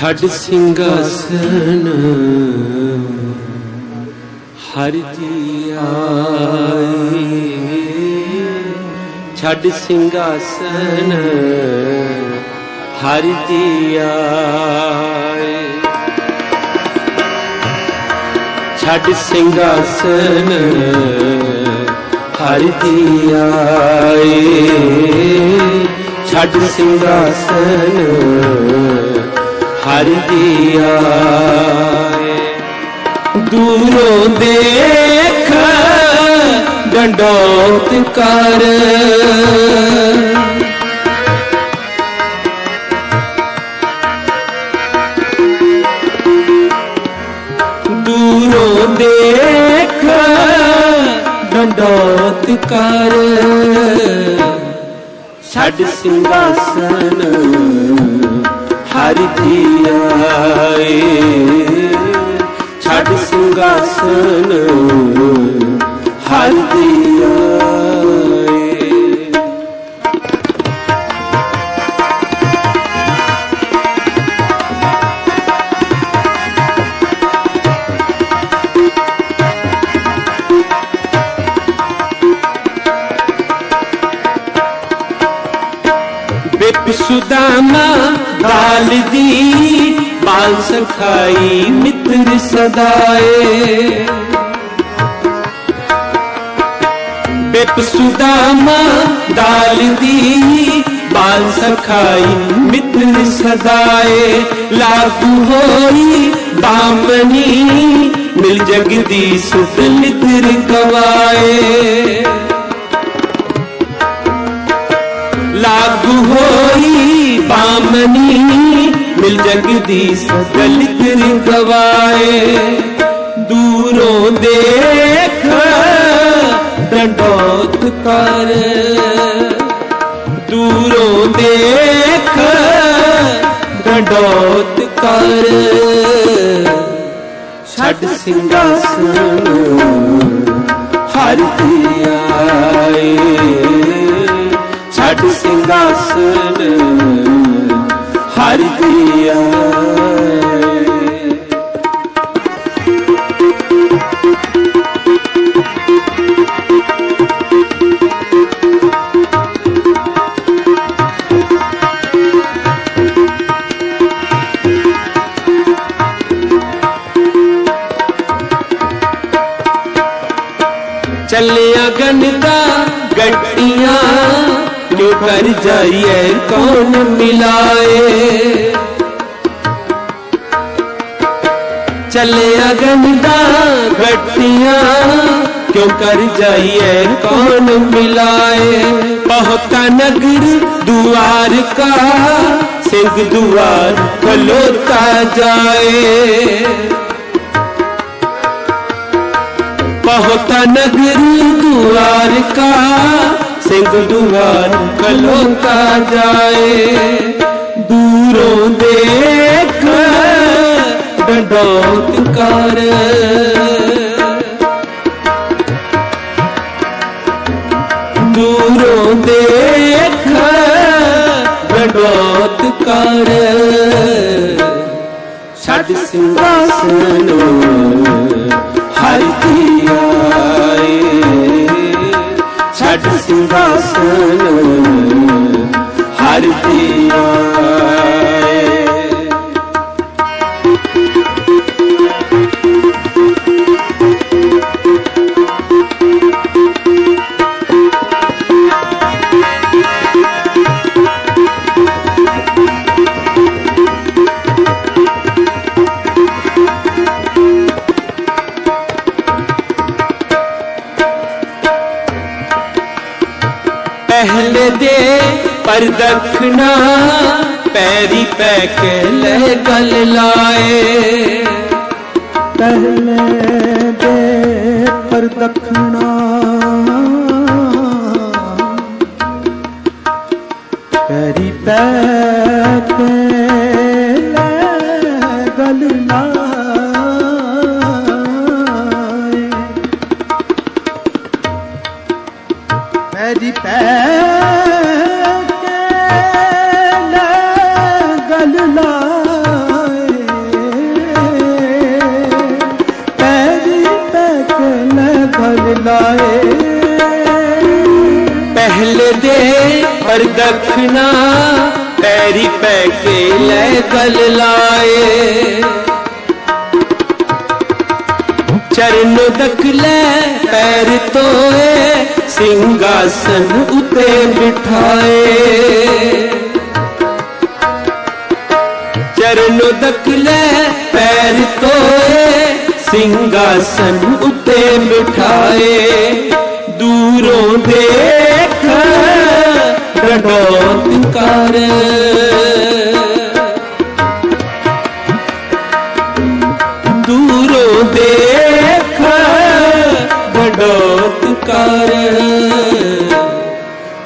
ਛੱਡ ਸਿੰਘਾਸਨ। ਹਰਿ ਜੀ ਆਏ। ਛੱਡ ਸਿੰਘਾਸਨ। ਹਰਿ ਜੀ ਆਏ। ਛੱਡ ਸਿੰਘਾਸਨ। ਹਰਿ ਜੀ ਆਏ। ਛੱਡ ਸਿੰਘਾਸਨ। ਹਰਿ ਜੀ ਆਏ ਦੂਰੋਂ ਦੇਖ ਡੰਡੋਤ ਕਰ ਦੂਰੋਂ ਦੇਖ ਡੰਡੋਤ ਕਰ ਛੱਡ ਸਿੰਘਾਸਨ। ਹਰ ਜੀ ਆਏ ਛੱਡ ਸਿੰਘਾਸਨ ਹਰ ਜੀ ਆਏ ਬਿਪ ਦਾਲ ਦੀ ਬਾਲ ਸਖਾਈ ਮਿੱਤਰ ਸਦਾਏ। ਬਿਪ ਸੁਦਾਮਾ ਦਾਲ ਦੀ ਬਾਲ ਸਖਾਈ ਮਿੱਤਰ ਸਦਾਏ। ਲਾਗੂ ਹੋਈ ਬਾਮਨੀ ਮਿਲ ਜਗਦੀ ਸੁਤ ਨਿਤਰ ਕਵਾਏ ਲਾਗੂ ਹੋਈ ਬਾਮਨੀ ਮਿਲ ਜਗਦੀਸ਼ ਦਲਿਤ ਗਵਾਏ। ਦੂਰੋਂ ਦੇਖ ਡੰਡੋਤ ਕਰ। ਦੂਰੋਂ ਦੇਖ ਡੰਡੋਤ ਕਰ। ਛੱਡ ਸਿੰਘਾਸਨ, ਹਰਿ ਜੀ ਆਏ। ਛੱਡ ਸਿੰਘਾਸਨ ਹਰਿ ਜੀ ਕਿਉਂ ਕਰ ਜਾਈਏ ਕੌਣ ਮਿਲਾਏ ਚੱਲਿਆ ਗੰਦਾ ਗੱਟੀਆਂ ਕਿਉਂ ਕਰ ਜਾਈਏ ਕੌਣ ਮਿਲਾਏ ਬਹੁਤਾ ਨਗਰ ਦੁਆਰ ਕਾ ਸਿੰਘ ਦੁਆਰ ਖਲੋਤਾ ਜਾਏ ਬਹੁਤ ਨਗਰ ਦੁਆਰ ਕਾ ਸਿੰਘ ਦੁਆਰ ਖਲੋਤਾ ਜਾਏ ਦੂਰੋਂ ਦੇਖ ਡੰਡੋਤ ਕਰ ਦੂਰੋਂ ਦੇਖ ਡੰਡੋਤ ਕਰ ਛੱਡ ਸਿੰਘਾਸਨ ਹਰਿ ਜੀ ਆਏ ਛੱਡ ਸਿੰਘਾਸਨ ਹਰਿ ਜੀ ਪਰਦਖਣਾ ਪੈਰੀ ਪੈ ਕੇ ਲੈ ਗਲ ਲਾਏ। ਪਹਿਲੇ ਦੇ ਪਰਦਖਣਾ पहल दे पर दक्षिणा पैरी पैके ले गल लाए चरण तक ले पैर तोए सिंहासन उते बिठाए ਸਿੰਘਾਸਨ ਲੈ ਪੈਰ ਤੋਏ, ਸਿੰਘਾਸਨ ਉਤੇ ਬਿਠਾਏ। ਦੂਰੋਂ ਦੇਖ ਡਡੋਤ ਕਰ ਦੂਰੋਂ ਦੇਖ ਡਡੋਤ ਕਰ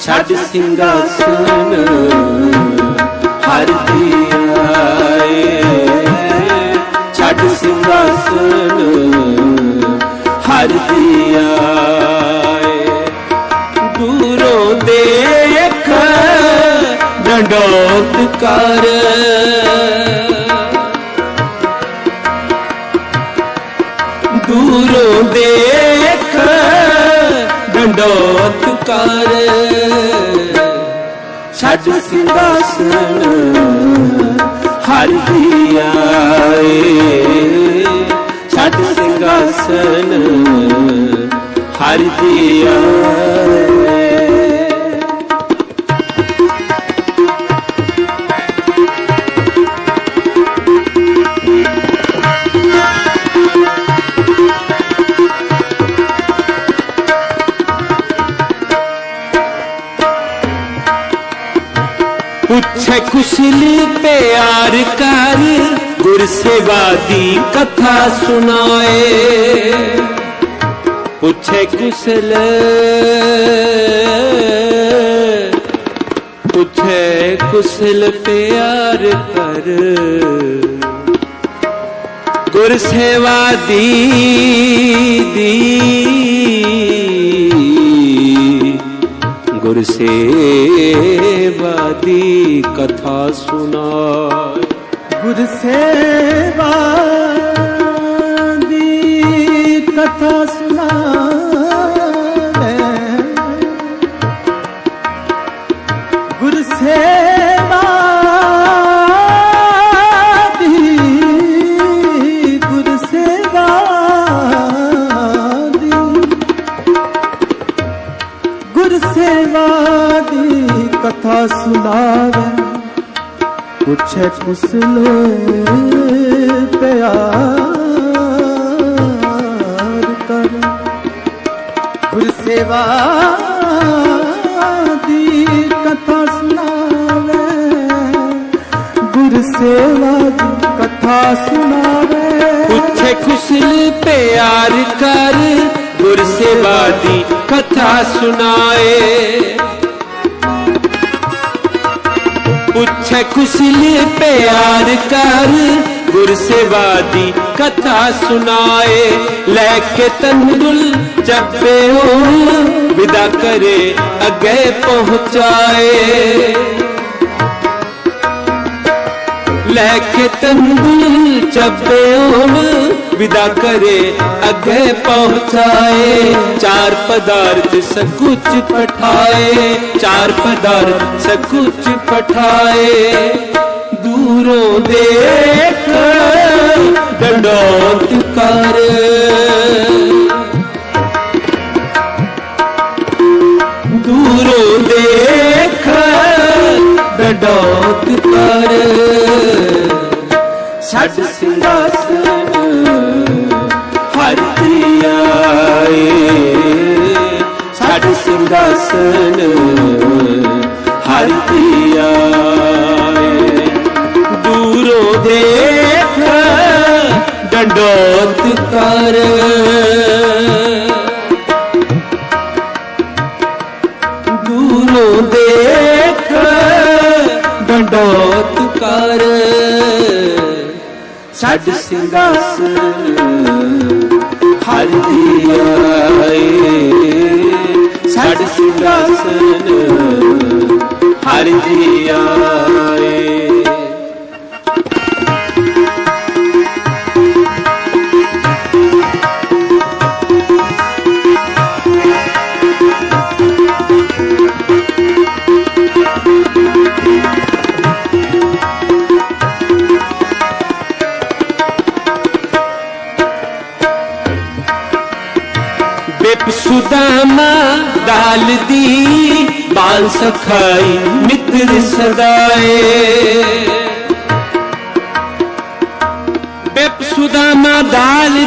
ਛੱਡ ਸਿੰਘਾਸਨ। ਡੰਡੋਤ ਕਰ। ਦੂਰੋਂ ਦੇਖ ਡੰਡੋਤ ਕਰ। ਛੱਡ ਸਿੰਘਾਸਨ ਹਰ ਦੀ ਆਏ। ਛੱਡ ਸਿੰਘਾਸਨ ਹਰ ਦੀ ਆਏ। ਪੁੱਛੇ ਕੁਸ਼ਲੀ ਪਿਆਰ ਕਰ ਗੁਰ ਸੇਵਾ ਦੀ ਕਥਾ ਸੁਣਾਏ ਪੁੱਛੇ ਕੁਸ਼ਲ ਪੁੱਛੇ ਕੁਸ਼ਲ ਪਿਆਰ ਕਰ ਗੁਰ ਸੇਵਾ ਦੀ ਕਥਾ ਸੁਣਾ ਗੁਰ ਸੇਵਾ ਦੀ ਕਥਾ ਸੁਣਾਵੇ ਪੁੱਛੇ ਕੁਸਲੇ ਪਿਆਰ ਕਰ ਗੁਰ ਸੇਵਾ ਦੀ ਕਥਾ ਸੁਣਾਵੇ ਗੁਰ ਸੇਵਾ ਦੀ ਕਥਾ ਸੁਣਾਵੇ ਪੁੱਛੇ ਕੁਸ਼ਲ ਪਿਆਰ ਕਰ ਗੁਰ ਸੇਵਾ ਦੀ ਕਥਾ ਸੁਣਾਏ ਪੁੱਛੇ ਕੁਸ਼ਲ ਪਿਆਰ ਕਰ, ਗੁਰ ਸੇਵਾ ਦੀ ਕਥਾ ਸੁਣਾਏ। ਲੈ ਕੇ ਤੰਦੁਲ ਜੱਪੇ ਉਹ, ਵਿਦਾ ਕਰੇ, ਅੱਗੇ ਪਹੁੰਚਾਏ। ਲੈ ਕੇ ਤੰਦੂਰ ਚੱਬੇ ਵਿਦਾ ਕਰੇ, ਅੱਗੇ ਪਹੁੰਚਾਏ। ਚਾਰ ਪਦਾਰਥ ਸਗੁੱਚ ਪਠਾਏ, ਚਾਰ ਪਦਾਰਥ ਸਗੁੱਚ ਪਠਾਏ। ਦੂਰੋਂ ਦੇਖ ਡੰਡੋਤ ਕਰ। ਡਡੋਤ ਕਰ। ਛੱਡ ਸਿੰਘਾਸਨ ਹਰ ਦੀ ਛੱਡ ਸਿੰਘਾਸਨ ਛੱਡ ਸਿੰਘਾਸਨ ਹਰ ਦੀ ਆਏ। ਛੱਡ ਸਿੰਘਾਸਨ ਹਰ ਦੀ ਆਏ। ਸੁਦਾਮਾ ਦਾਲ ਦੀ ਬਾਲ ਸਖਾਈ ਮਿੱਤਰ ਸਦਾਏ। ਬਿਪ ਸੁਦਾਮਾ ਦਾਲ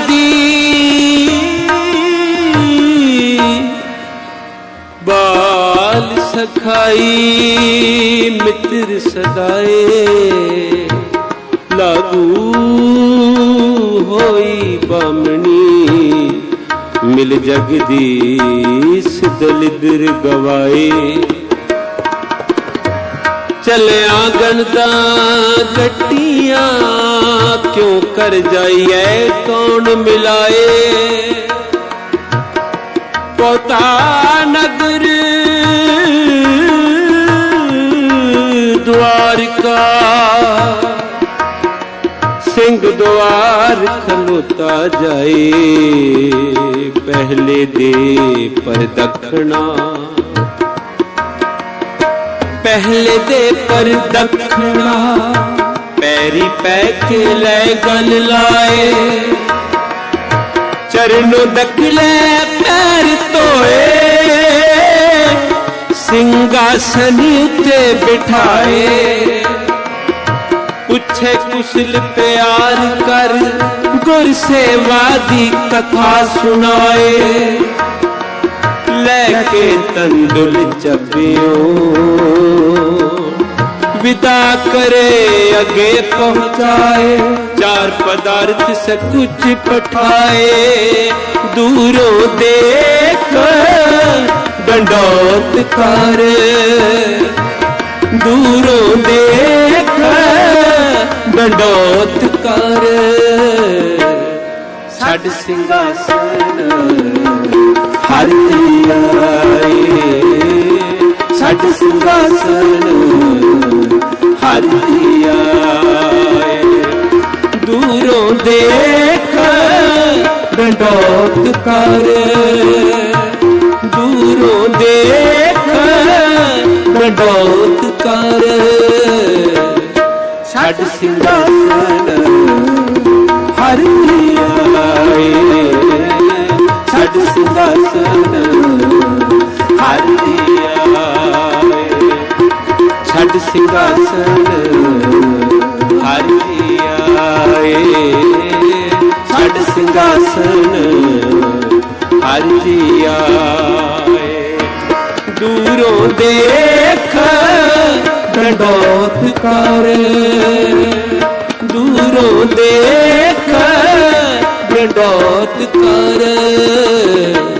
ਬਾਲ ਸਖਾਈ ਮਿੱਤਰ ਸਦਾਏ। ਲਾਗੂ ਹੋਈ ਬਮਣੀ ਮਿਲ ਜਗਦੀਸ਼ ਦਲਿਦਰ ਗਵਾਏ। ਚਲਿਆ ਗਣਦਾ ਗੱਟੀਆਂ, ਕਿਉਂ ਕਰ ਜਾਈਏ ਕੌਣ ਮਿਲਾਏ? ਪੋਤਾ ਨਗਰ ਦੁਆਰਕਾ ਸਿੰਘ ਦੁਆਰ ਖਲੋਤਾ ਜਾਏ, ਪਹਿਲੇ ਦੇ ਪਰ ਦਖਣਾ। ਪਹਿਲੇ ਦੇ ਪਰ ਦਖਣਾ, ਪੈਰੀ ਪੈ ਕੇ ਲੈ ਗਲ ਲਾਏ। ਚਰਨੋਂ ਦਕਲੇ ਪੈਰ ਧੋਏ ਸਿੰਘਾਸਨ ਉੱਤੇ ਬਿਠਾਏ। ਪੁੱਛੇ ਕੁਸ਼ਲ ਪਿਆਰ ਕਰ ਗੁਰ ਸੇਵਾ ਦੀ ਕਥਾ ਸੁਣਾਏ ਲੈ ਕੇ ਤੰਦੁਲ ਚੱਬਿਓ ਵਿਦਾ ਕਰੇ ਅਗੇ ਪਹੁੰਚਾਏ ਚਾਰ ਪਦਾਰਥ ਸकुच ਪਠਾਏ ਦੂਰੋਂ ਦੇਖ ਡੰਡੋਤ ਕਰ ਦੂਰੋਂ ਦੇਖ ਡੰਡੋਤ ਕਰ। ਛੱਡ ਸਿੰਘਾਸਨ, ਹਰ ਆਏ। ਛੱਡ ਸਿੰਘਾਸਨ, ਹਰ ਆਏ। ਦੂਰੋਂ ਦੇਖ, ਡੰਡੋਤ ਕਰ। ਦੂਰੋਂ ਦੇਖ, ਡੰਡੋਤ ਕਰ। ਛੱਡ ਸਿੰਘਾਸਨ ਹਰ ਜੀ ਆਏ ਛੱਡ ਸਿੰਘਾਸਨ ਹਰ ਆਏ ਛੱਡ ਸਿੰਘਾਸਨ ਹਰ ਜੀ ਆਏ ਛੱਡ ਸਿੰਘਾਸਨ ਹਰ ਜੀ ਆਏ। ਦੂਰੋਂ ਦੇਖ ਡੰਡੋਤ ਕਰ। ਦੂਰੋਂ ਦੇਖ ਡੰਡੋਤ ਕਰ।